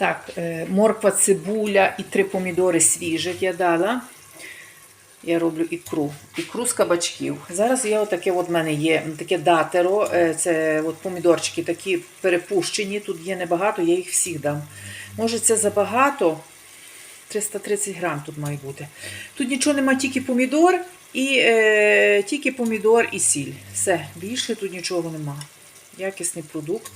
Так, е, морква, цибуля і три помідори свіжих я дала. Я роблю ікру. Ікру з кабачків. Зараз я отаке от мене є такедатеро. е, Це от помідорчики такі перепущені. Тут є небагато, я їх всіх дам. Може, це забагато. 330 грам тут має бути. Тут нічого нема, тільки помідор і е, тільки помідор і сіль. Все, більше тут нічого нема. Якісний продукт.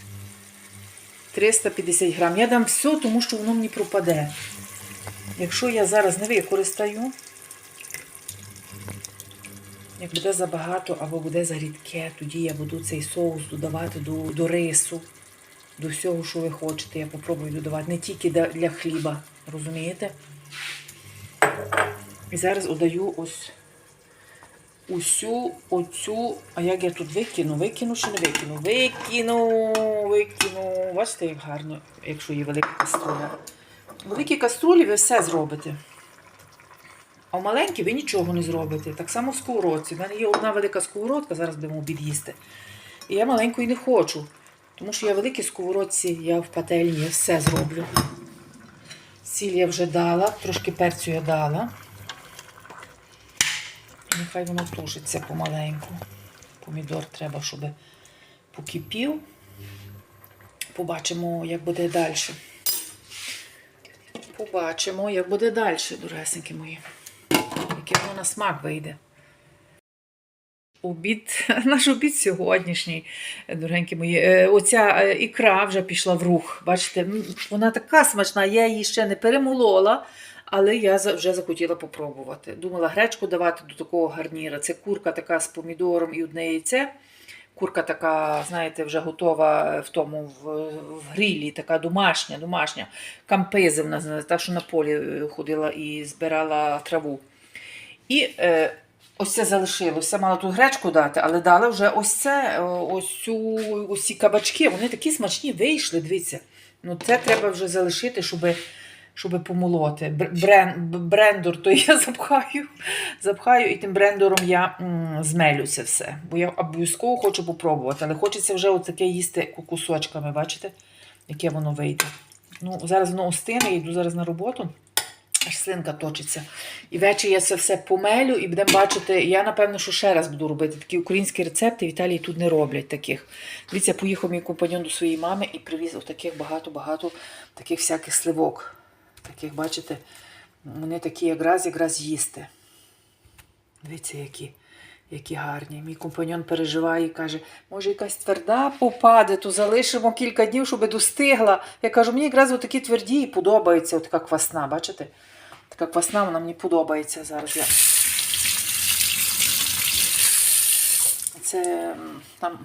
350 грам. Я дам все, тому що воно мені пропаде. Якщо я зараз не використаю, як буде забагато або буде зарідке, тоді я буду цей соус додавати до, до рису, до всього, що ви хочете. Я попробую додавати. Не тільки для, хліба, розумієте? І зараз додаю ось усю оцю. А як я тут викину? Викину чи не викину? Викину, викину. Бачите, як гарно, якщо є велика каструля. В великій каструлі ви все зробите. А в маленькій ви нічого не зробите. Так само в сковородці. У мене є одна велика сковородка, зараз будемо обід І я маленької не хочу. Тому що я в великій сковородці, я в пательні, я все зроблю. Сіль я вже дала, трошки перцю я дала. Нехай воно тушиться помаленьку. Помідор треба, щоб покипів. Побачимо, як буде далі. Побачимо, як буде далі, доресенькі мої. Який воно на смак вийде. Обід, наш обід сьогоднішній, дорогенькі мої. Е, Оця е, ікра вже пішла в рух. Бачите, вона така смачна, я її ще не перемолола, але я вже захотіла попробувати. Думала гречку давати до такого гарніра. Це курка така з помідором і одне яйце. Курка така, знаєте, вже готова в тому в, в грілі, така домашня, домашня. Кампези в нас так що на полі е, ходила і збирала траву. І е, ось це залишилося. Мала тут гречку дати, але дала вже ось це, е, ось цю, ось ці кабачки. Вони такі смачні вийшли, дивіться. Ну це треба вже залишити, щоб, щоб помолоти. Бр- Брен, брендор, то я запхаю, запхаю і тим брендором я змелю це все. Бо я обов'язково хочу попробувати, але хочеться вже таке їсти кусочками, бачите, яке воно вийде. Ну, зараз воно остине, я йду зараз на роботу. Аж слинка точиться. І ввечері я це все помелю і будемо бачити. Я, напевно, що ще раз буду робити такі українські рецепти. В Італії тут не роблять таких. Дивіться, поїхав мій компаньон до своєї мами і привіз отаких багато-багато таких всяких сливок. Таких, бачите, вони такі якраз якраз їсти. Дивіться, які, які гарні. Мій компаньон переживає і каже, може якась тверда попаде, то залишимо кілька днів, щоб достигла. Я кажу, мені якраз такі тверді і подобається така квасна, бачите? Така квасна, вона мені подобається зараз. Я... Це там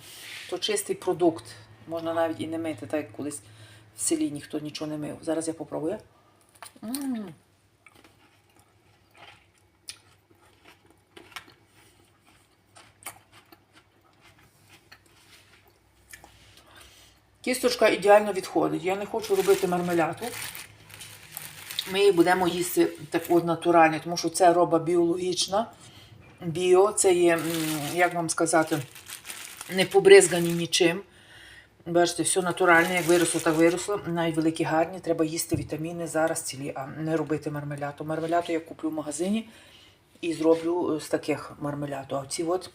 то чистий продукт. Можна навіть і не мити, так як колись в селі ніхто нічого не мив. Зараз я попробую. Кісточка ідеально відходить. Я не хочу робити мармеляду. Ми її будемо їсти так от натурально, тому що це роба біологічна. Біо, це є, як вам сказати, не побризгані нічим. Бачите, все натуральне, як виросло, так виросло. Навіть великі гарні, треба їсти вітаміни зараз цілі, а не робити мармеляту. Мармеляту я куплю в магазині і зроблю е, з таких мармеляту. А ці от,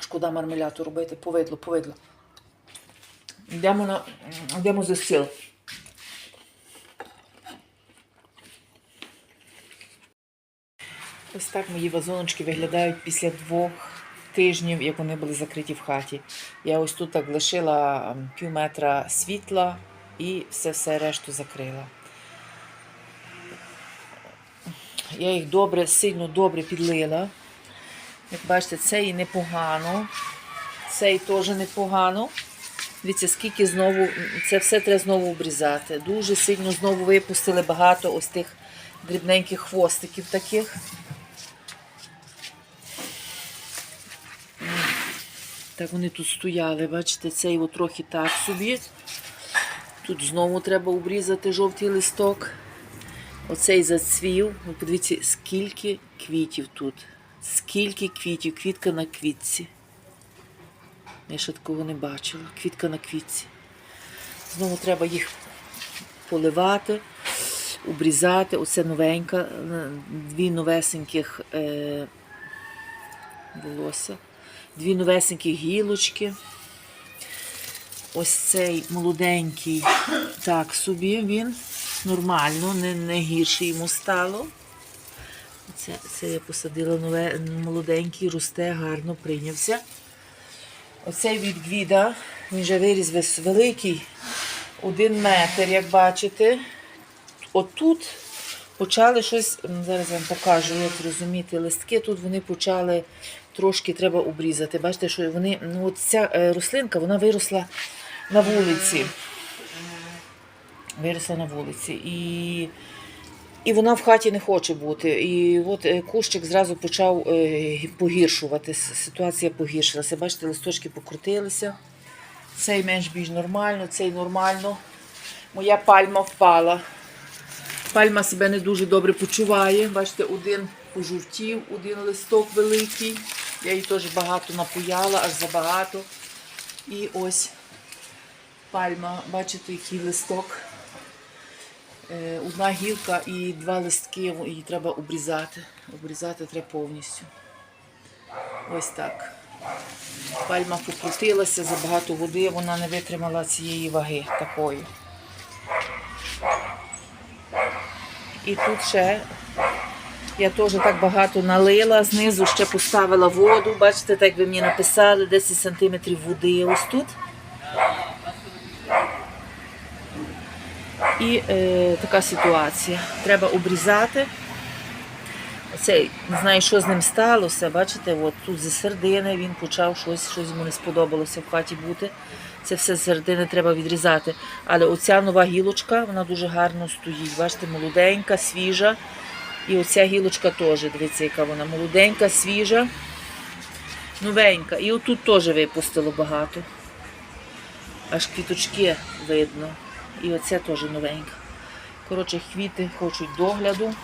шкода мармеляту робити, повидло, повидло. Йдемо, на, йдемо за стіл. Ось так мої вазоночки виглядають після двох тижнів, як вони були закриті в хаті. Я ось тут так лишила пів метра світла і все-все решту закрила. Я їх добре, сильно добре підлила. Як бачите, це і непогано. Цей теж непогано. Дивіться, скільки знову, це все треба знову обрізати. Дуже сильно знову випустили багато ось тих дрібненьких хвостиків таких. Так вони тут стояли, бачите, цей от трохи так собі. Тут знову треба обрізати жовтий листок. Оцей зацвів. Ви подивіться, скільки квітів тут. Скільки квітів, квітка на квітці. Я ще такого не бачила. Квітка на квітці. Знову треба їх поливати, обрізати. Оце новенька, е, дві новесеньких е, волосся, дві новесенькі гілочки. Ось цей молоденький, так собі він нормально, не, не гірше йому стало. Це, це я посадила нове, молоденький, росте, гарно прийнявся. Оцей від Гвіда, він вже виріс весь великий, один метр, як бачите. Отут почали щось, зараз я вам покажу, як розуміти, листки тут вони почали трошки треба обрізати. Бачите, що вони, ну ця е, рослинка, вона виросла на вулиці. Виросла на вулиці. І, і вона в хаті не хоче бути. І от е, кущик зразу почав е, погіршуватися. Ситуація погіршилася. Бачите, листочки покрутилися. Цей менш більш нормально, цей нормально. Моя пальма впала. Пальма себе не дуже добре почуває. Бачите, один пожовтів, один листок великий. Я її теж багато напояла, аж забагато. І ось пальма, бачите, який листок. Е, Одна гілка і два листки, її треба обрізати. Обрізати треба повністю. Ось так. Пальма покрутилася, забагато води, вона не витримала цієї ваги такої. І тут ще я теж так багато налила, знизу ще поставила воду. Бачите, так ви мені написали, 10 см води ось тут. І е, така ситуація. Треба обрізати. Оцей, не знаю, що з ним сталося. Бачите, от тут зі середини він почав щось, щось йому не сподобалося в хаті бути. Це все з середини треба відрізати. Але оця нова гілочка, вона дуже гарно стоїть. Бачите, молоденька, свіжа. І оця гілочка теж, дивіться, яка вона молоденька, свіжа, новенька. І отут теж випустило багато. Аж квіточки видно. І оце теж новенька. Коротше, квіти хочуть догляду.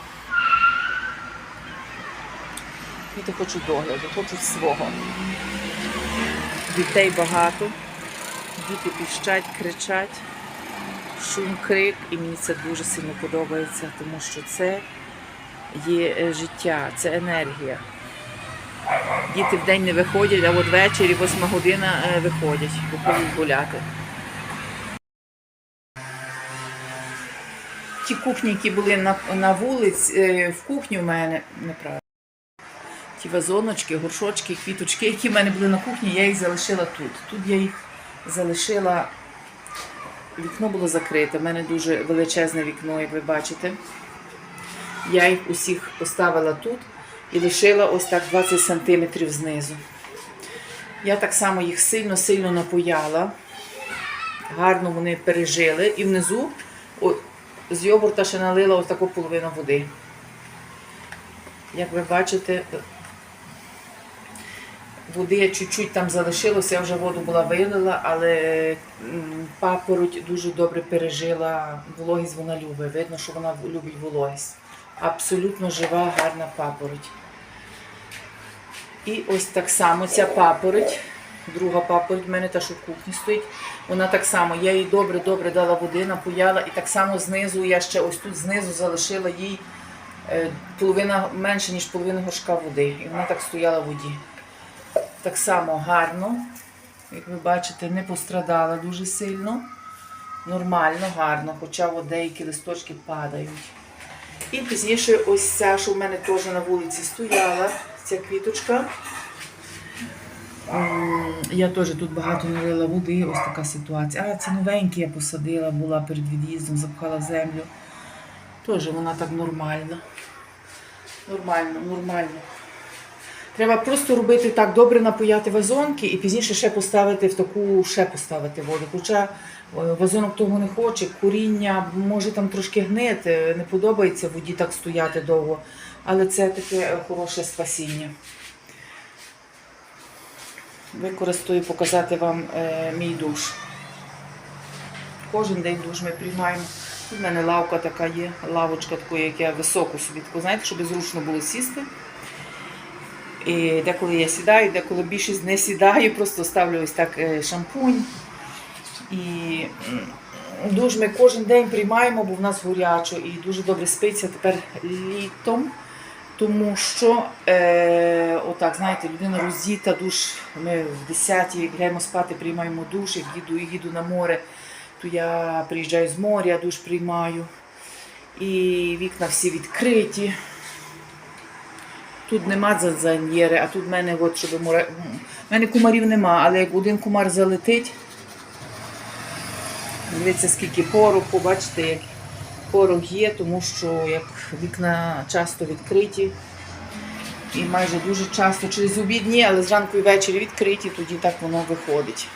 Квіти хочуть догляду, хочуть свого. Дітей багато. Діти піщать, кричать, шум, крик, і мені це дуже сильно подобається, тому що це є е, життя, це енергія. Діти вдень не виходять, а от ввечері, 8 година е, виходять, виходять гуляти. Ті кухні, які були на, на вулиці, е, в кухні у мене неправильно. Ті вазоночки, горшочки, квіточки, які в мене були на кухні, я їх залишила тут. Тут я їх залишила. Вікно було закрите. У мене дуже величезне вікно, як ви бачите. Я їх усіх поставила тут і лишила ось так 20 см знизу. Я так само їх сильно-сильно напояла. Гарно вони пережили. І внизу з йогурта ще налила ось таку половину води. Як ви бачите, води чуть-чуть там залишилося, я вже воду була вилила, але папороть дуже добре пережила вологість, вона любить. Видно, що вона любить вологість. Абсолютно жива, гарна папороть. І ось так само ця папороть, друга папороть в мене та, що в кухні стоїть, вона так само, я їй добре-добре дала води, напояла, і так само знизу, я ще ось тут знизу залишила їй е, половина, менше, ніж половина горшка води. І вона так стояла в воді. Так само гарно, як ви бачите, не пострадала дуже сильно. Нормально, гарно, хоча деякі листочки падають. І пізніше ось ця, що в мене теж на вулиці стояла, ця квіточка. Я теж тут багато налила води, ось така ситуація. А, це новенькі я посадила, була перед від'їздом, запхала землю. Теж вона так нормальна. Нормально, нормально. Треба просто робити так, добре напояти вазонки і пізніше ще поставити в таку, ще поставити воду. Хоча е, вазонок того не хоче, коріння може там трошки гнити, не подобається воді так стояти довго. Але це таке хороше спасіння. Використаю показати вам е, мій душ. Кожен день душ ми приймаємо. В мене лавка така є, лавочка така, як я високу собі знаєте, щоб зручно було сісти. І деколи я сідаю, деколи більшість не сідаю, просто ставлю ось так е, шампунь і душ ми кожен день приймаємо, бо в нас горячо і дуже добре спиться тепер літом. Тому що, е, отак, знаєте, людина роздіта, душ. Ми в 10 як лягаємо спати, приймаємо душ, як їду, їду на море, то я приїжджаю з моря, душ приймаю. І вікна всі відкриті. Тут нема дзаньєри, а тут в мене, от, щоб море... в мене кумарів нема, але як один кумар залетить, дивіться, скільки пороху, бачите, як порох є, тому що як вікна часто відкриті. І майже дуже часто через обідні, але зранку і ввечері відкриті, тоді так воно виходить.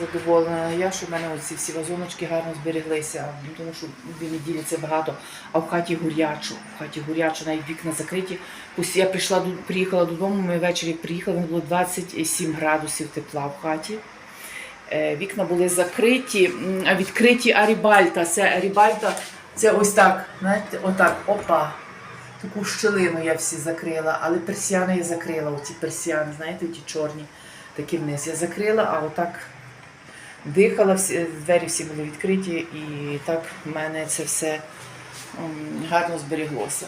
Задоволена я, що в мене оці всі вазоночки гарно збереглися, ну, тому що дві неділі це багато, а в хаті гурячо. В хаті гурячо, навіть вікна закриті. Ось я прийшла, приїхала додому, ми ввечері приїхали, було 27 градусів тепла в хаті. Е, Вікна були закриті, відкриті арібальта. Це арібальта, це ось так, знаєте, отак, опа. Таку щелину я всі закрила, але персіани я закрила, оці персіани, знаєте, ті чорні, такі вниз. Я закрила, а отак дихала, всі, двері всі були відкриті, і так в мене це все гарно зберіглося.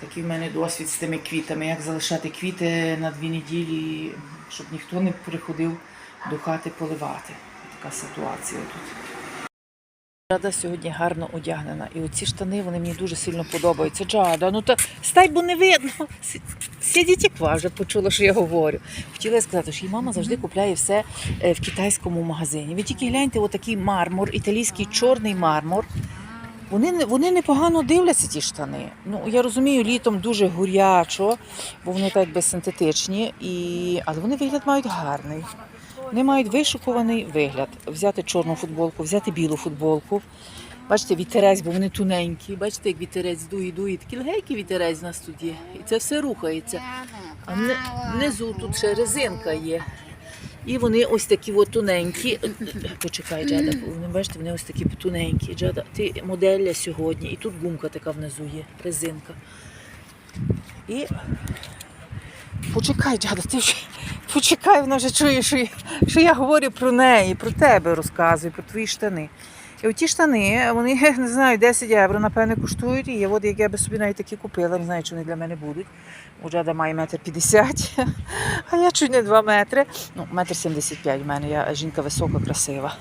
Такий в мене досвід з тими квітами, як залишати квіти на дві неділі, щоб ніхто не приходив до хати поливати. Така ситуація тут. Джада сьогодні гарно одягнена. І оці штани вони мені дуже сильно подобаються. Джада, ну та стай, бо не видно. Сидіть ква, вже почула, що я говорю. Хотіла сказати, що її мама завжди купляє все е, в китайському магазині. Ви тільки гляньте, отакий мармур, італійський чорний мармур. Вони, вони непогано дивляться, ті штани. Ну, я розумію, літом дуже гурячо, бо вони так якби синтетичні, і... але вони вигляд мають гарний. Вони мають вишукуваний вигляд. Взяти чорну футболку, взяти білу футболку. Бачите, вітерець, бо вони тоненькі. Бачите, як вітерець дує, дує. Такий легенький вітерець у нас тут є. І це все рухається. А внизу тут ще резинка є. І вони ось такі от тоненькі. Почекай, Джада, вони бачите, вони ось такі тоненькі. Джада, ти моделля сьогодні. І тут гумка така внизу є, резинка. І почекай, Джада, ти вже почекай, вона вже чує, що я, що я говорю про неї, про тебе розказую, про твої штани. І оті штани, вони, не знаю, 10 євро, напевне, коштують. І от як я би собі навіть такі купила, не знаю, чи вони для мене будуть. У Джада має метр 50, а я чуть не 2 метри. Ну, метр 75 в мене, я жінка висока, красива.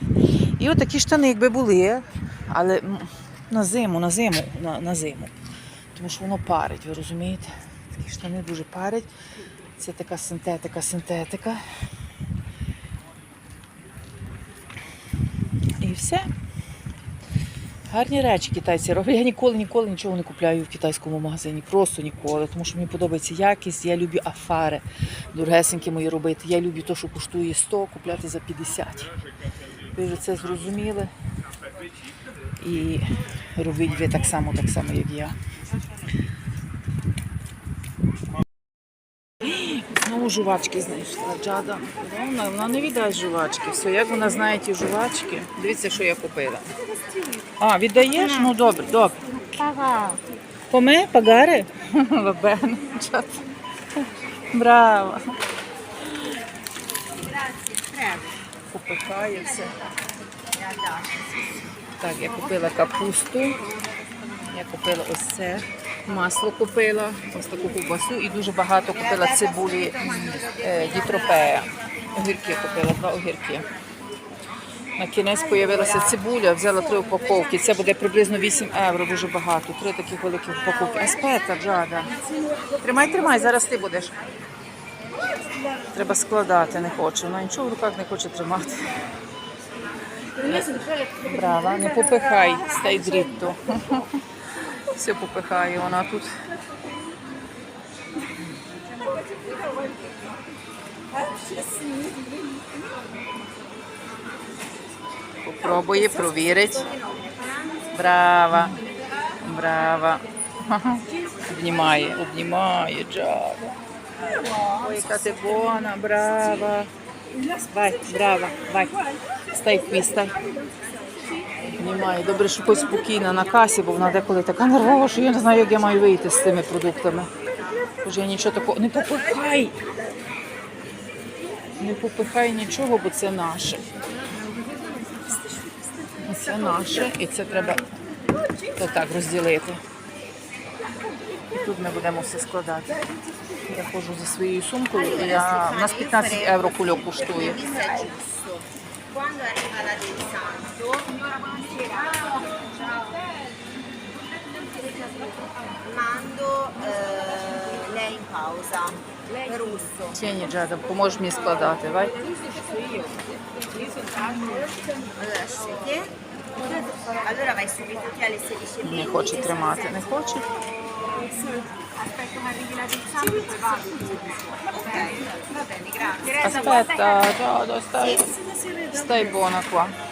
І от такі штани, якби були, але на зиму, на зиму, на, на зиму. Тому що воно парить, ви розумієте? Такі штани дуже парять. Це така синтетика, синтетика. І все. Гарні речі китайці роблять. Я ніколи ніколи нічого не купляю в китайському магазині. Просто ніколи. Тому що мені подобається якість. Я люблю афари. Дорогесенькі мої робити. Я люблю те, що коштує 100, купляти за 50. Ви вже це зрозуміли. І робіть ви так само, так само, як я. Знову жувачки знайшла Джада. Вона, вона не віддасть жувачки. Все, як вона знає ті жувачки. Дивіться, що я купила. А, віддаєш? Ну добре, добре. Ага. Come? Pagare? Va Браво. Попихає все. Так, я купила капусту. Я купила ось це. Масло купила, ось таку ковбасу і дуже багато купила цибулі е, дітропея. Огірки купила, два огірки. На кінець з'явилася цибуля, взяла три упаковки. Це буде приблизно 8 євро, дуже багато. Три таких великі упаковки. Аспета, Джада. Тримай, тримай, зараз ти будеш. Треба складати, не хочу. Вона нічого в руках не хоче тримати. Браво, не попихай, стай дрітто. Все попихає вона тут. Попробує, провірить. Браво. Браво. Обнімає, обнімає, Джава. Ой, яка ти бона, браво. Вай, браво, вай. Стай, Обнімає. Добре, що хоч спокійна на касі, бо вона деколи така нервова, що я не знаю, як я маю вийти з цими продуктами. Боже, я нічого такого. Не попихай! Не попихай нічого, бо це наше. Це наше, і це треба так розділити. І тут ми будемо все складати. Я ходжу зі своєю сумкою, і я, у нас 15 євро кульок коштує. Quando arriva la del santo, mando eh, lei in pausa. Russo. Тіні, Джада, поможеш мені складати, давай. Allora sceglie. Allora vai subito qui alle 16.20. Не хоче тримати, не хоче. Aspetto che arrivi la del santo e poi vado. Ok, va bene, grazie. Aspetta, Giada, stai, stai buona qua.